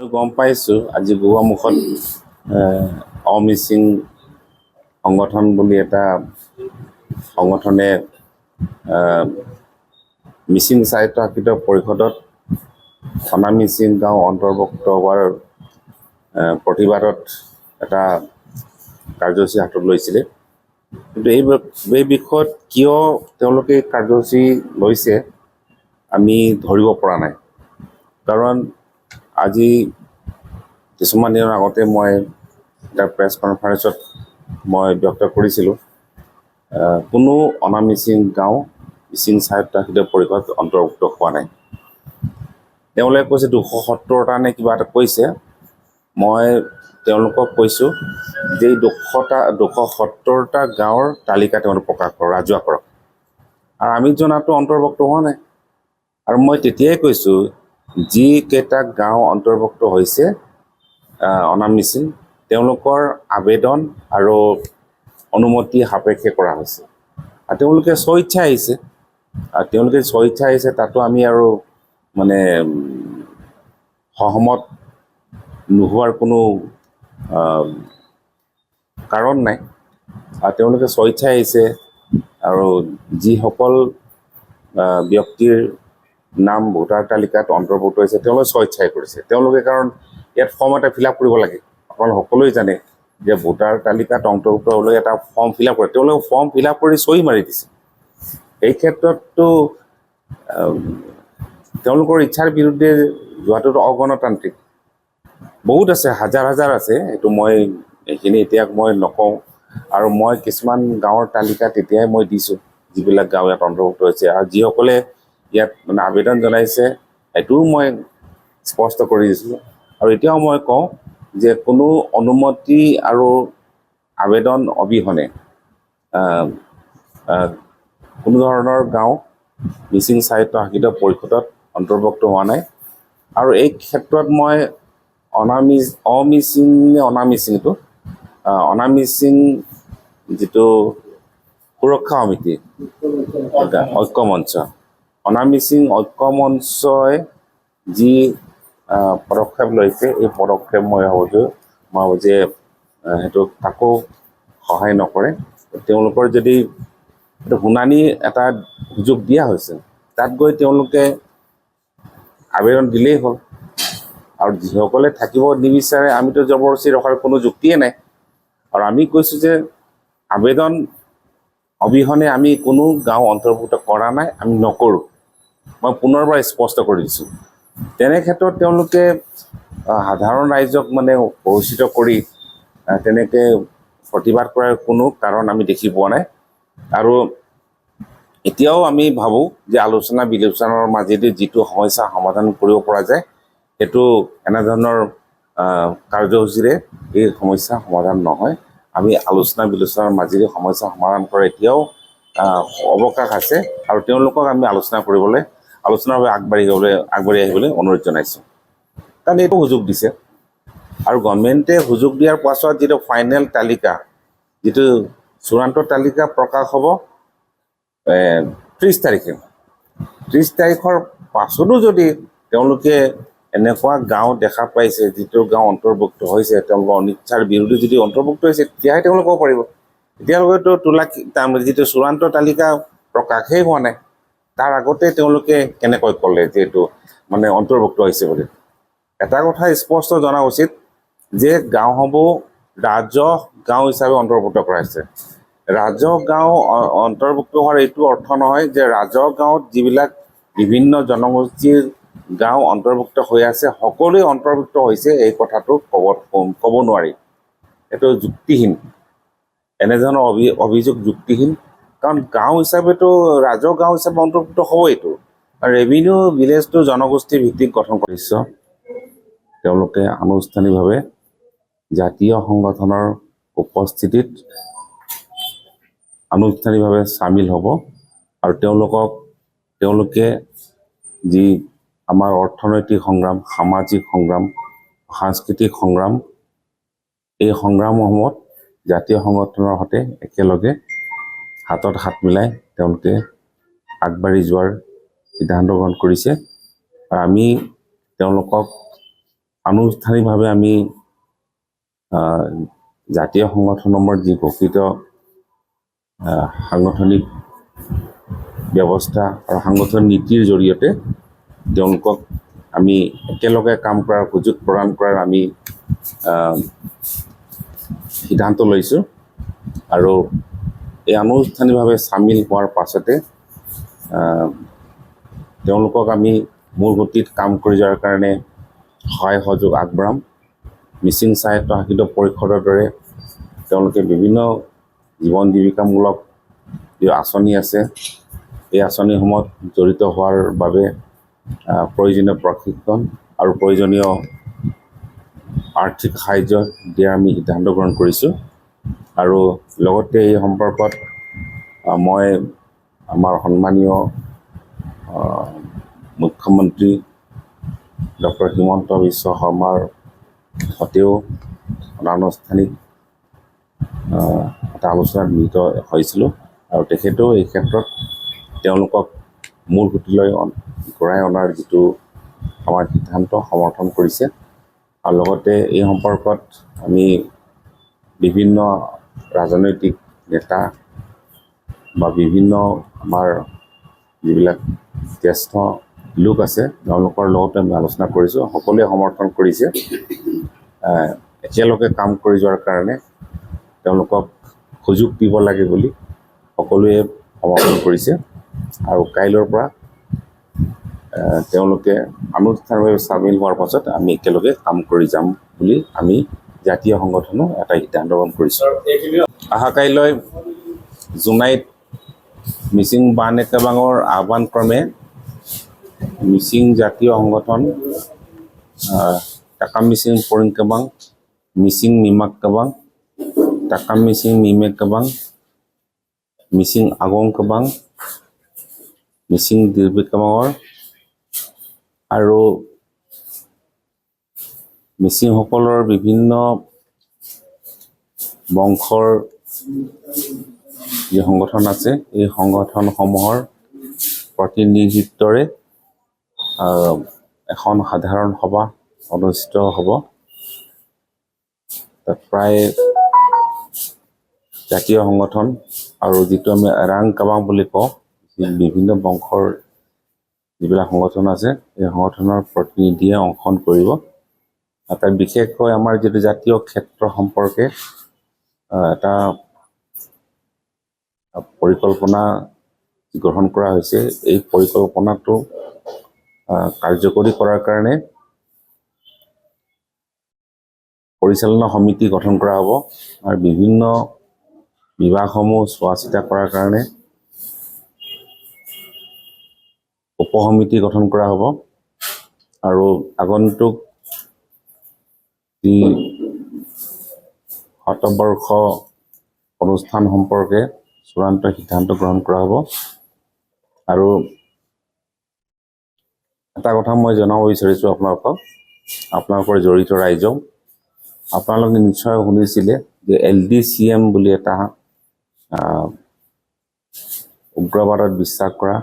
গম পাইছোঁ আজি গোৱা মুখত অমিচিং সংগঠন বুলি এটা সংগঠনে মিচিং সাহিত্য শাসিত পৰিষদত থনা মিচিং গাঁও অন্তৰ্ভুক্ত হোৱাৰ প্ৰতিবাদত এটা কাৰ্যসূচী হাতত লৈছিলে। কিন্তু এই এই বিষয়ত কিয় তেওঁলোকে কাৰ্যসূচী লৈছে আমি ধৰিব পৰা নাই। কাৰণ আজি কিছুমান দিনৰ আগতে মই এটা প্ৰেছ কনফাৰেন্সত মই ব্যক্ত কৰিছিলোঁ। কোনো অনামিচিং গাঁও মিচিং সাহিত্য শাসিত পৰিষদ অন্তৰ্ভুক্ত হোৱা নাই। তেওঁলোকে কৈছে দুশ সত্তৰটা নে কিবা এটা কৈছে। মই তেওঁলোকক কৈছোঁ যে এই দুশটা দুশ সত্তৰটা গাঁৱৰ তালিকা তেওঁলোকে প্ৰকাশ কৰক ৰাজহুৱা কৰক। আৰু আমি জনাটো অন্তৰ্ভুক্ত হোৱা নাই। আৰু মই তেতিয়াই কৈছোঁ যিকেইটা গাঁও অন্তৰ্ভুক্ত হৈছে অনাম মিচিং, তেওঁলোকৰ আবেদন আৰু অনুমতি সাপেক্ষে কৰা হৈছে। আৰু তেওঁলোকে স্বইচ্ছা আহিছে। আৰু তেওঁলোকে স্বইচ্ছা আহিছে, তাতো আমি আৰু মানে সহমত নোহোৱাৰ কোনো কাৰণ নাই। আৰু তেওঁলোকে স্বইচ্ছাই আহিছে আৰু যিসকল ব্যক্তিৰ নাম, ভোটাৰ তালিকাত অন্তৰ্ভুক্ত হৈছে, তেওঁলোকে স্বইচ্ছাই কৰিছে। তেওঁলোকে কাৰণ ইয়াত ফৰ্ম এটা ফিল আপ কৰিব লাগে। আপোনালোকে সকলোৱে জানে যে ভোটাৰ তালিকাত অন্তৰ্ভুক্ত হ'লে এটা ফৰ্ম ফিল আপ কৰে। তেওঁলোকে ফৰ্ম ফিল আপ কৰি চহী মাৰি দিছে। এই ক্ষেত্ৰততো তেওঁলোকৰ ইচ্ছাৰ বিৰুদ্ধে যোৱাটোতো অগণতান্ত্ৰিক। বহুত আছে, হাজাৰ হাজাৰ আছে। এইটো মই, এইখিনি এতিয়া মই নকওঁ। আৰু মই কিছুমান গাঁৱৰ তালিকা তেতিয়াই মই দিছোঁ। যিবিলাক গাঁও ইয়াত অন্তৰ্ভুক্ত হৈছে। আৰু যিসকলে ইয়াত মানে আবেদন জনাইছে সেইটোও মই স্পষ্ট কৰি দিছোঁ। আৰু এতিয়াও মই কওঁ যে কোনো অনুমতি আৰু আবেদন অবিহনে কোনো ধৰণৰ গাঁও মিচিং সাহিত্য শাসিত পৰিষদত অন্তৰ্ভুক্ত হোৱা নাই। আৰু এই ক্ষেত্ৰত মই অনামি অমিচিং নে অনামিচিংটো অনামিচিং যিটো সুৰক্ষা সমিতি ঐক্য মঞ্চ অনামিচিং ঐক্য মঞ্চই যি পদক্ষেপ লৈছে, এই পদক্ষেপ মই ভাবোঁ মই যে সেইটো কাকো সহায় নকৰে। তেওঁলোকৰ যদি শুনানি এটা সুযোগ দিয়া হৈছে, তাত গৈ তেওঁলোকে আবেদন দিলেই হ'ল। আৰু যিসকলে থাকিব নিবিচাৰে, আমিতো জবৰদস্তি ৰখাৰ কোনো যুক্তিয়ে নাই। আৰু আমি কৈছোঁ যে, আবেদন অবিহনে আমি কোনো গাঁও অন্তৰ্ভুক্ত কৰা নাই, আমি নকৰোঁ। মই পুনৰবাৰ স্পষ্ট কৰি দিছোঁ। তেনে ক্ষেত্ৰত তেওঁলোকে সাধাৰণ ৰাইজক মানে পৰিচিত কৰি তেনেকে প্ৰতিবাদ কৰাৰ কোনো কাৰণ আমি দেখি পোৱা নাই। আৰু এতিয়াও আমি ভাবোঁ যে আলোচনা বিলোচনাৰ মাজেদি যিটো সমস্যা সমাধান কৰিব পৰা যায়, সেইটো এনেধৰণৰ কাৰ্যসূচীৰে এই সমস্যা সমাধান নহয়। আমি আলোচনা বিলোচনাৰ মাজেদি সমস্যা সমাধান কৰা এতিয়াও অৱকাশ আছে আৰু তেওঁলোকক আমি আলোচনা কৰিবলৈ আলোচনাৰ বাবে আগবাঢ়ি গ'বলৈ আগবাঢ়ি আহিবলৈ অনুৰোধ জনাইছোঁ। কাৰণ এইটো সুযোগ দিছে। আৰু গভৰ্ণমেণ্টে সুযোগ দিয়াৰ পাছত যিটো ফাইনেল তালিকা, যিটো চূড়ান্ত তালিকা প্ৰকাশ হ'ব ত্ৰিছ তাৰিখে। ত্ৰিছ তাৰিখৰ পাছতো যদি তেওঁলোকে এনেকুৱা গাঁও দেখা পাইছে, যিটো গাঁও অন্তৰ্ভুক্ত হৈছে, তেওঁলোকৰ অনিচ্ছাৰ বিৰুদ্ধে যদি অন্তৰ্ভুক্ত হৈছে, তেতিয়াহে তেওঁলোকে ক'ব পাৰিব। এতিয়ালৈকেতো তোলা তাৰ যিটো চূড়ান্ত তালিকা প্ৰকাশেই হোৱা নাই। তাৰ আগতে তেওঁলোকে কেনেকৈ ক'লে যে মানে অন্তৰ্ভুক্ত হৈছে বুলি? এটা কথা স্পষ্ট জনা উচিত যে গাঁওসমূহ ৰাজহ গাঁও হিচাপে অন্তৰ্ভুক্ত কৰা হৈছে। ৰাজহ গাঁও অন্তৰ্ভুক্ত হোৱাৰ এইটো অৰ্থ নহয় যে ৰাজহ গাঁৱত যিবিলাক বিভিন্ন জনগোষ্ঠীৰ গাঁও অন্তৰ্ভুক্ত হৈ আছে, সকলোৱে অন্তৰ্ভুক্ত হৈছে এই কথাটো ক'ব ক'ব নোৱাৰি। এইটো যুক্তিহীন। এনেধৰণৰ অভি, অভিযোগ যুক্তিহীন। কাৰণ গাঁও হিচাপেতো ৰাজহ গাঁও হিচাপে অন্তৰ্ভুক্ত হ'বইতো। আৰু ৰেভিনিউ ভিলেজটো জনগোষ্ঠী ভিত্তিক গঠন কৰিছে তেওঁলোকে আনুষ্ঠানিকভাৱে জাতীয় সংগঠনৰ উপস্থিতিত আনুষ্ঠানিকভাৱে চামিল হ'ব। আৰু তেওঁলোকক তেওঁলোকে যি আমাৰ অৰ্থনৈতিক সংগ্ৰাম সামাজিক সংগ্ৰাম সাংস্কৃতিক সংগ্ৰাম এই সংগ্ৰামসমূহত জাতীয় সংগঠনৰ সৈতে একেলগে হাতত হাত মিলাই তেওঁলোকে আগবাঢ়ি যোৱাৰ সিদ্ধান্ত গ্ৰহণ কৰিছে। আৰু আমি তেওঁলোকক আনুষ্ঠানিকভাৱে আমি জাতীয় সংগঠনৰ যি ঘোষিত সাংগঠনিক ব্যৱস্থা আৰু সাংগঠনিক নীতিৰ জৰিয়তে তেওঁলোকক আমি একেলগে কাম কৰাৰ সুযোগ প্ৰদান কৰাৰ আমি সিদ্ধান্ত লৈছোঁ। আৰু এই আনুষ্ঠানিকভাৱে চামিল হোৱাৰ পাছতে তেওঁলোকক আমি মূল গতিত কাম কৰি যোৱাৰ কাৰণে সহায় সহযোগ আগবঢ়াম। মিচিং সাহিত্য শাসিত পৰিষদৰ দৰে তেওঁলোকে বিভিন্ন জীৱন জীৱিকামূলক যি আঁচনি আছে এই আঁচনিসমূহত জড়িত হোৱাৰ বাবে প্ৰয়োজনীয় প্ৰশিক্ষণ আৰু প্ৰয়োজনীয় আৰ্থিক সাহাৰ্য দিয়াৰ আমি সিদ্ধান্ত গ্ৰহণ কৰিছোঁ। আৰু লগতে এই সম্পৰ্কত মই আমাৰ সন্মানীয় মুখ্যমন্ত্ৰী ডক্টৰ হিমন্ত বিশ্ব শৰ্মাৰ সৈতেও অনানুষ্ঠানিক এটা আলোচনাত মিলিত হৈছিলোঁ আৰু তেখেতেও এই ক্ষেত্ৰত তেওঁলোকক মূল সুঁতিলৈ ঘূৰাই অনাৰ যিটো আমাৰ সিদ্ধান্ত সমৰ্থন কৰিছে। আৰু লগতে এই সম্পৰ্কত আমি বিভিন্ন ৰাজনৈতিক নেতা বা বিভিন্ন আমাৰ যিবিলাক জ্যেষ্ঠ লোক আছে, তেওঁলোকৰ লগতো আমি আলোচনা কৰিছোঁ, সকলোৱে সমৰ্থন কৰিছে। একেলগে কাম কৰি যোৱাৰ কাৰণে তেওঁলোকক সুযোগ দিব লাগে বুলি সকলোৱে সমৰ্থন কৰিছে। আৰু কাইলৈৰ পৰা তেওঁলোকে আনুষ্ঠানিকভাৱে চামিল হোৱাৰ পাছত আমি একেলগে কাম কৰি যাম বুলি আমি জাতীয় সংগঠনো এটা সিদ্ধান্ত গ্ৰহণ কৰিছোঁ। অহা কাইলৈ জোনাইত মিচিং বান একেবাঙৰ আহ্বান ক্ৰমে মিচিং জাতীয় সংগঠন টাকাম মিচিং পৰিং কেবাং মিচিং মিমাক কেবাং টাকাম মিচিং মিমে কেবাং মিচিং আগং কেবাং মিচিং দিৰ্বি কেবাঙৰ আৰু মিচিংসকলৰ বিভিন্ন বংশৰ যি সংগঠন আছে এই সংগঠনসমূহৰ প্ৰতিনিধিত্বৰে এখন সাধাৰণ সভা অনুষ্ঠিত হ'ব। তাত প্ৰায় জাতীয় সংগঠন আৰু যিটো আমি ৰাং কাবাং বুলি কওঁ যি বিভিন্ন বংশৰ যিবিলাক সংগঠন আছে এই সংগঠনৰ প্ৰতিনিধিয়ে অংশগ্ৰহণ কৰিব। তাত বিশেষকৈ আমাৰ যিটো জাতীয় ক্ষেত্ৰ সম্পৰ্কে এটা পৰিকল্পনা গ্ৰহণ কৰা হৈছে। এই পৰিকল্পনাটো কাৰ্যকৰী কৰাৰ কাৰণে পৰিচালনা সমিতি গঠন কৰা হ'ব আৰু বিভিন্ন বিভাগসমূহ চোৱা চিতা কৰাৰ কাৰণে উপসমিতি গঠন কৰা হ'ব। আৰু আগন্তুক যি শতবৰ্ষ অনুষ্ঠান সম্পৰ্কে চূড়ান্ত সিদ্ধান্ত গ্ৰহণ কৰা হ'ব। আৰু এটা কথা মই জনাব বিচাৰিছোঁ আপোনালোকক আপোনালোকৰ জড়িত ৰাইজক। আপোনালোকে নিশ্চয় শুনিছিলে যে এল ডি চি এম বুলি এটা উগ্ৰবাদত বিশ্বাস কৰা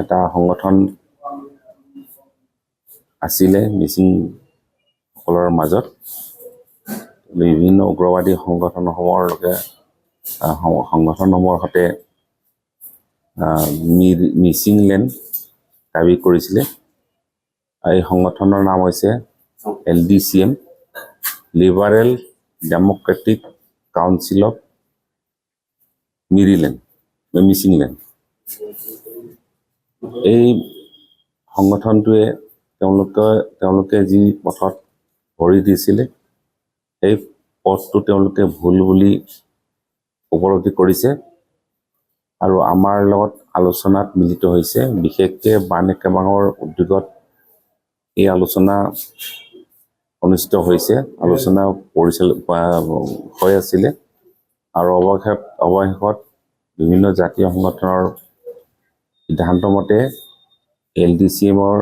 এটা সংগঠন আছিলে মিচিংসকলৰ মাজত বিভিন্ন উগ্ৰবাদী সংগঠনসমূহৰ লোকে সংগঠনসমূহৰ সৈতে আহ, মি- মিচিংলেণ্ড দাবী কৰিছিলে। এই সংগঠনৰ নাম হৈছে L D C M liberal democratic council of Miriland Misingland এই সংগঠনটোৱে তেওঁলোকে তেওঁলোকে যি পথত ভৰি দিছিলে। সেই পথটো তেওঁলোকে ভুল বুলি উপলব্ধি কৰিছে আৰু আমাৰ লগত আলোচনাত মিলিত হৈছে। বিশেষকৈ বান একেবাঙৰ উদ্যোগত এই আলোচনা অনুষ্ঠিত হৈছে। আলোচনা পৰিচাল হৈ আছিলে আৰু অৱশেষত অৱশেষত বিভিন্ন জাতীয় সংগঠনৰ সিদ্ধান্ত মতে এল ডি চি এমৰ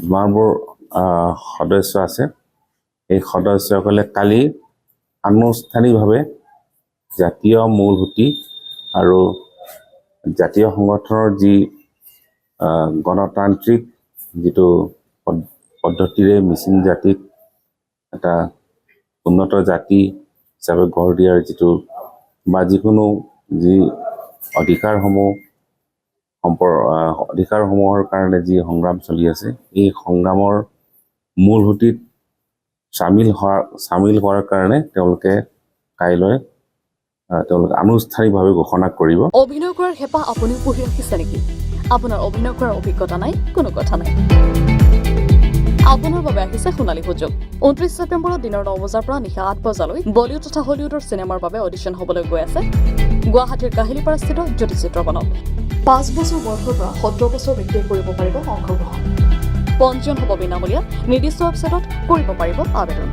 যিমানবোৰ সদস্য আছে। এই সদস্যসকলে কালি আনুষ্ঠানিকভাৱে জাতীয় মূল আৰু জাতীয় সংগঠনৰ যি গণতান্ত্ৰিক যিটো পদ্ধতিৰে মিচিং জাতিক এটা উন্নত জাতি হিচাপে গঢ় দিয়াৰ যিটো বা যিকোনো যি অধিকাৰসমূহ সম্পৰ অধিকাৰসমূহৰ কাৰণে যি সংগ্ৰাম চলি আছে, এই সংগ্ৰামৰ মূল সুঁতিত চামিল হোৱাৰ চামিল হোৱাৰ কাৰণে তেওঁলোকে কাইলৈ তেওঁলোকে আনুষ্ঠানিকভাৱে ঘোষণা কৰিব। অভিনয় কৰাৰ হেঁপাহ আপুনিও পুহি ৰাখিছে নেকি? আপোনাৰ অভিনয় কৰাৰ অভিজ্ঞতা নাই, কোনো কথা নাই। আপোনাৰ বাবে আহিছে সোণালী সুযোগ। ঊনত্ৰিছ ছেপ্টেম্বৰত দিনৰ ন বজাৰ পৰা নিশা আঠ বজালৈ বলিউড তথা হলিউডৰ চিনেমাৰ বাবে অডিশ্যন হ'বলৈ গৈ আছে। গুৱাহাটীৰ কাহিলীপাৰাস্থিত জ্যোতি চিত্ৰবনত পাঁচ বছৰ বয়সৰ পৰা সত্তৰ বছৰ ব্যক্তিয়ে কৰিব পাৰিব অংশগ্ৰহণ। পঞ্জীয়ন হ'ব বিনামূলীয়া। নিৰ্দিষ্ট ৱেবছাইটত কৰিব পাৰিব আবেদন।